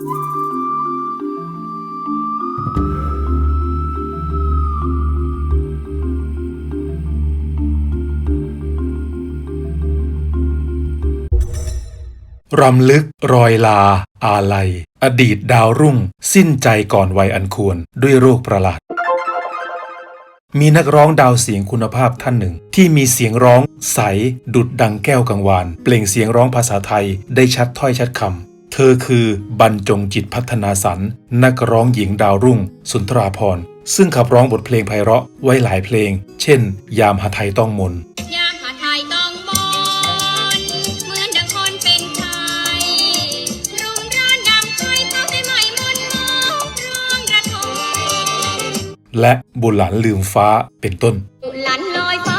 รำลึกรอยลา อาลัย อดีตดาวรุ่ง สิ้นใจก่อนวัยอันควร ด้วยโรคประหลาด มีนักร้องดาวเสียงคุณภาพท่านหนึ่ง ที่มีเสียงร้องใส ดุดดังแก้วกังวาน เปล่งเสียงร้องภาษาไทยได้ชัดถ้อยชัดคำ ธอคือบรรจงจิตพัฒนาสันนักร้องหญิงดาวรุ่ง สุนทราพรณ์ซึ่งขับร้องบทเพลงไพเราะไว้หลายเพลง เช่น ยามหาไทยต้องมนยามหาไทยต้องมนเหมือนดังคนเป็นไทยรุ่งร้อนดังไฟเผาให้ไหม้มนต์มองร้องระทมและบุญหลานลืมฟ้าเป็นต้นบุหลันลอยฟ้า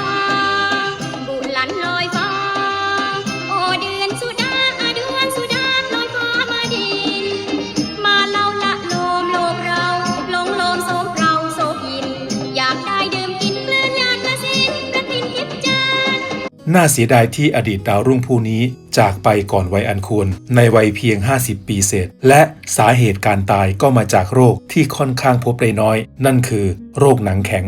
น่าเสียดายที่อดีตดาวรุ่งผู้นี้ จากไปก่อนวัยอันควร ในวัยเพียง 50 ปีเศษ และสาเหตุการตายก็มาจากโรคที่ค่อนข้างพบได้น้อย นั่นคือ โรคหนังแข็ง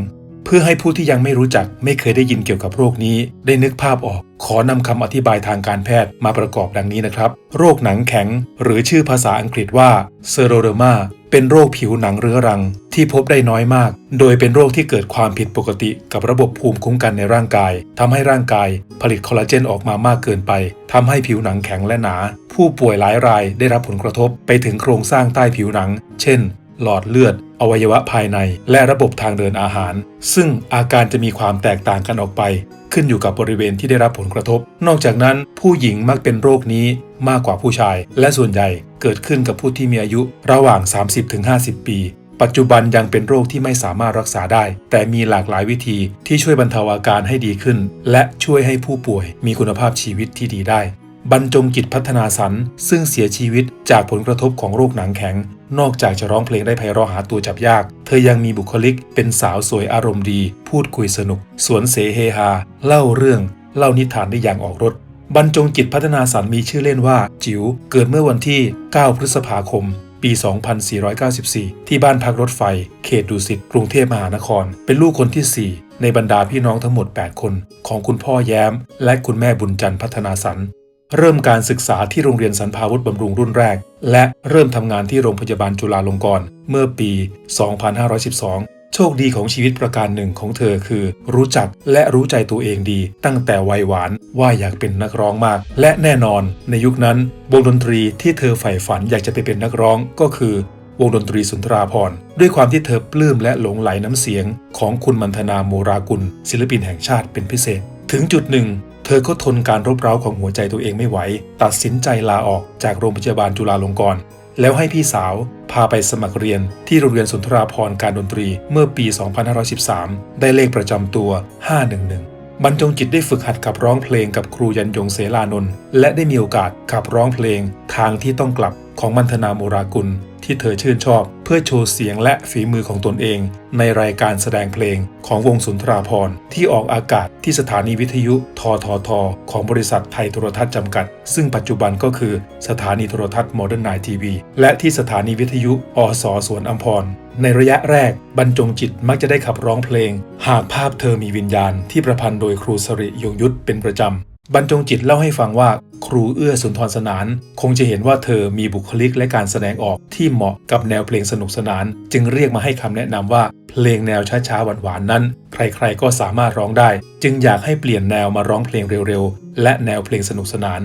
พื่อให้ผู้ที่ยังไม่รู้จักไม่เคยได้ยินเกี่ยวกับโรคนี้ ได้นึกภาพออก ขอนำคำอธิบายทางการแพทย์มาประกอบดังนี้นะครับ โรคหนังแข็ง หรือชื่อภาษาอังกฤษว่าเซโรเดมาเป็นโรคผิวหนังเรื้อรัง ที่พบได้น้อยมาก โดยเป็นโรคที่เกิดความผิดปกติกับระบบภูมิคุ้มกันในร่างกายทำให้ร่างกาย ผลิตคอลลาเจนออกมามากเกินไปทำให้ผิวหนังแข็งและหนา ผู้ป่วยหลายรายได้รับผลกระทบไปถึงโครงสร้างใต้ผิวหนัง เช่น หลอดเลือด อวัยวะภายใน และระบบทางเดินอาหาร ซึ่งอาการจะมีความแตกต่างกันออกไป ขึ้นอยู่กับบริเวณที่ได้รับผลกระทบ นอกจากนั้นผู้หญิงมักเป็นโรคนี้มากกว่าผู้ชาย และส่วนใหญ่เกิดขึ้นกับผู้ที่มีอายุระหว่าง 30-50 ปีปัจจุบันยังเป็นโรคที่ไม่สามารถรักษาได้ แต่มีหลากหลายวิธีที่ช่วยบรรเทาอาการให้ดีขึ้น และช่วยให้ผู้ป่วยมีคุณภาพชีวิตที่ดีได้ บรรจงจิตพัฒนาสันซึ่งเสียชีวิตจากผลกระทบของโรคหนังแข็ง นอกจากจะร้องเพลงได้ไพเราะหาตัวจับยาก เธอยังมีบุคลิกเป็นสาวสวยอารมณ์ดี พูดคุยสนุก สวนเสเฮฮา เล่าเรื่อง เล่านิทานได้อย่างออกรถ บรรจงจิตพัฒนาสันมีชื่อเล่นว่า จิ๋ว เกิดเมื่อวันที่ 9 พฤษภาคม ปี 2494 ที่บ้านพักรถไฟ เขตดุสิต กรุงเทพมหานคร เป็นลูกคนที่ 4 ในบรรดาพี่น้องทั้งหมด 8 คน ของคุณพ่อแย้ม และคุณแม่บุญจันทร์พัฒนาสัน เริ่มการศึกษาที่โรงเรียนสันพาวุฒิบำรุงรุ่นแรก และเริ่มทำงานที่โรงพยาบาลจุฬาลงกรณ์เมื่อปี 2512 โชคดีของชีวิตประการหนึ่งของเธอคือ รู้จักและรู้ใจตัวเองดี ตั้งแต่วัยหวานว่าอยากเป็นนักร้องมาก และแน่นอนในยุคนั้น วงดนตรีที่เธอใฝ่ฝันอยากจะไปเป็นนักร้องก็คือวงดนตรีสุนทราพรด้วยความที่เธอปลื้มและหลงไหลน้ำเสียงของคุณมันธนาโมรากุลศิลปินแห่งชาติเป็นพิเศษ ถึงจุดหนึ่ง เธอก็ทนการรบเร้าของหัวใจตัวเองไม่ไหว ตัดสินใจลาออกจากโรงพยาบาลจุฬาลงกรณ์ แล้วให้พี่สาวพาไปสมัครเรียนที่โรงเรียนสุนทราพรการดนตรีเมื่อปี 2513 ได้เลขประจำตัว 511 บรรจงจิตได้ฝึกหัดขับร้องเพลงกับครูยันยงเสลานนท์และได้มีโอกาสขับร้องเพลงทางที่ต้องกลับของมันธนาโมรากุลที่เธอชื่นชอบ พื่อโชว์เสียงและฝีมือของตนเอง ในรายการแสดงเพลงของวงสุนทราพรณ์ที่ออกอากาศที่สถานีวิทยุททท ของบริษัทไทยโทรทัศน์จำกัด ซึ่งปัจจุบันก็คือสถานีโทรทัศน์โมเดิร์นไนทีวีและที่สถานีวิทยุอสสวนอัมพรในระยะแรกบรรจงจิตมักจะได้ขับร้องเพลง หากภาพเธอมีวิญญาณที่ประพันธ์โดยครูสริยงยุทธเป็นประจำ บรรจงจิตเล่าให้ฟังว่า ครูเอื้อสุนทรสนาน คงจะเห็นว่าเธอมีบุคลิกและการแสดงออกที่เหมาะกับแนวเพลงสนุกสนาน จึงเรียกมาให้คำแนะนำว่าเพลงแนวช้าๆหวานๆนั้น ใครๆก็สามารถร้องได้ จึงอยากให้เปลี่ยนแนวมาร้องเพลงเร็วๆ และแนวเพลงสนุกสนาน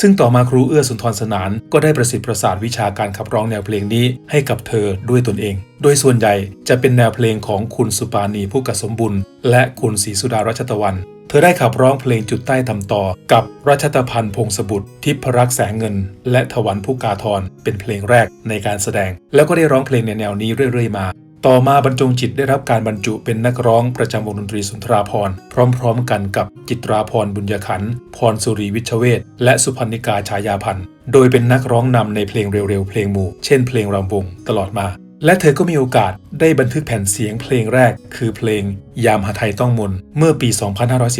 ซึ่งต่อมาครูเอื้อสุนทรสนาน ก็ได้ประสิทธิ์ประสาทวิชาการขับร้องแนวเพลงนี้ให้กับเธอด้วยตนเอง โดยส่วนใหญ่จะเป็นแนวเพลงของคุณสุปานีผู้กสมบุญและคุณศรีสุดารัชตะวัน เธอได้ขับร้องเพลงจุดใต้ทำต่อ กับรัชตพันธ์พงศบุตร ทิพรักษ์แสงเงิน และถวันผู้กาทรเป็นเพลงแรกในการแสดง แล้วก็ได้ร้องเพลงในแนวนี้เรื่อย ๆ มา ต่อมาบรรจงจิตได้รับการบรรจุเป็นนักร้องประจำวงดนตรีสุนทราพรพร้อมๆ กันกับจิตราพรบุญยขันธ์พรสุรีวิชเวทและสุพรรณิกาฉายาพันธ์โดยเป็นนักร้องนำในเพลงเร็วๆเพลงหมู่ เช่นเพลงรำวงตลอดมา และเธอก็มีโอกาสได้บันทึกแผ่นเสียงเพลงแรก คือเพลงยามหาไทยต้องมน เมื่อปี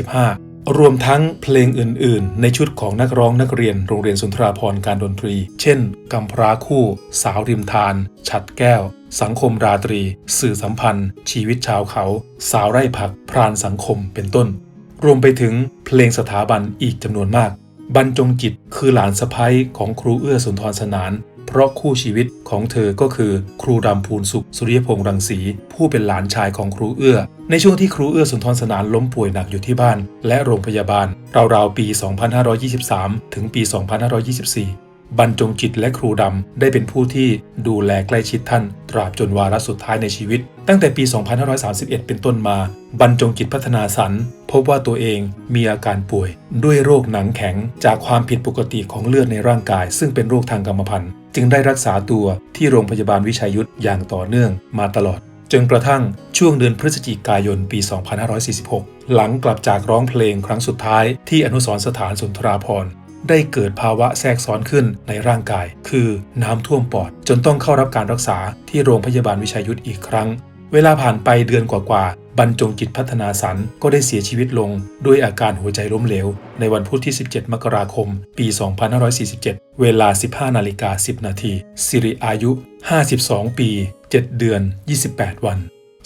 2515 รวมทั้งเพลงอื่น ๆ ในชุดของนักร้องนักเรียนโรงเรียนสุนทราพรการดนตรี เช่นกำพร้าคู่ สาวริมทาน ฉัดแก้ว สังคมราตรี สื่อสัมพันธ์ ชีวิตชาวเขา สาวไร่ผัก พรานสังคมเป็นต้น รวมไปถึงเพลงสถาบันอีกจำนวนมากบรรจงจิตคือหลานสะพ้ยของครูเอื้อสุนทรสนาน ราะคู่ชีวิตของเธอก็คือครูรำพูนสุข สุริยพงษ์รังสี ผู้เป็นหลานชายของครูเอื้อ ในช่วงที่ครูเอื้อสุนทรสนานล้มป่วยหนักอยู่ที่บ้าน และโรงพยาบาลราวๆปี 2523 ถึงปี 2524 บรรจงจิตและครูดำได้เป็นผู้ที่ดูแลใกล้ชิดท่าน ตราบจนวาระสุดท้ายในชีวิต ตั้งแต่ปี 2531 เป็นต้นมา บรรจงจิตพัฒนาสรรค์พบว่าตัวเองมีอาการป่วย ด้วยโรคหนังแข็ง จากความผิดปกติของเลือดในร่างกาย ซึ่งเป็นโรคทางกรรมพันธุ์ จึงได้รักษาตัวที่โรงพยาบาลวิชัยยุทธอย่างต่อเนื่องมาตลอดจนกระทั่งช่วงเดือนพฤศจิกายนปี 2546 หลังกลับจากร้องเพลงครั้งสุดท้ายที่อนุสรสถานสุนทราพรณ์ ได้เกิดภาวะแทรกซ้อนขึ้นในร่างกาย คือน้ำท่วมปอด จนต้องเข้ารับการรักษาที่โรงพยาบาลวิชัยยุทธอีกครั้ง เวลาผ่านไปเดือนกว่าๆบรรจงจิตพัฒนาสันก็ได้เสียชีวิตลง ด้วยอาการหัวใจล้มเหลว ในวันพุธที่ 17 มกราคม ปี 2547 เวลา 15นาฬิกา10 นาทีสิริอายุ 52 ปี 7 เดือน 28 วัน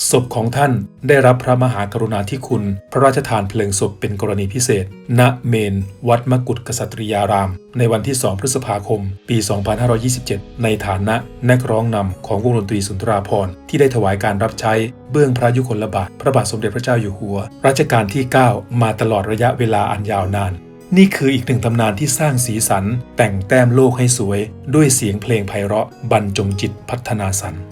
ศพของท่านได้รับพระมหากรุณาธิคุณ พระราชทานเพลิงศพเป็นกรณีพิเศษ ณ เมน วัดมกุฏกษัตริยาราม ในวันที่ 2 พฤษภาคม ปี 2527 ในฐานะนักร้องนำของวงดนตรีสุนทราภรณ์ที่ได้ถวายการรับใช้เบื้องพระยุคลบาท พระบาทสมเด็จพระเจ้าอยู่หัว รัชกาลที่ 9 มาตลอดระยะเวลาอันยาวนานนี่คืออีกหนึ่งตำนานที่สร้างสีสัน แต่งแต้มโลกให้สวย ด้วยเสียงเพลงไพเราะบรรจงจิตพัฒนาสรรค์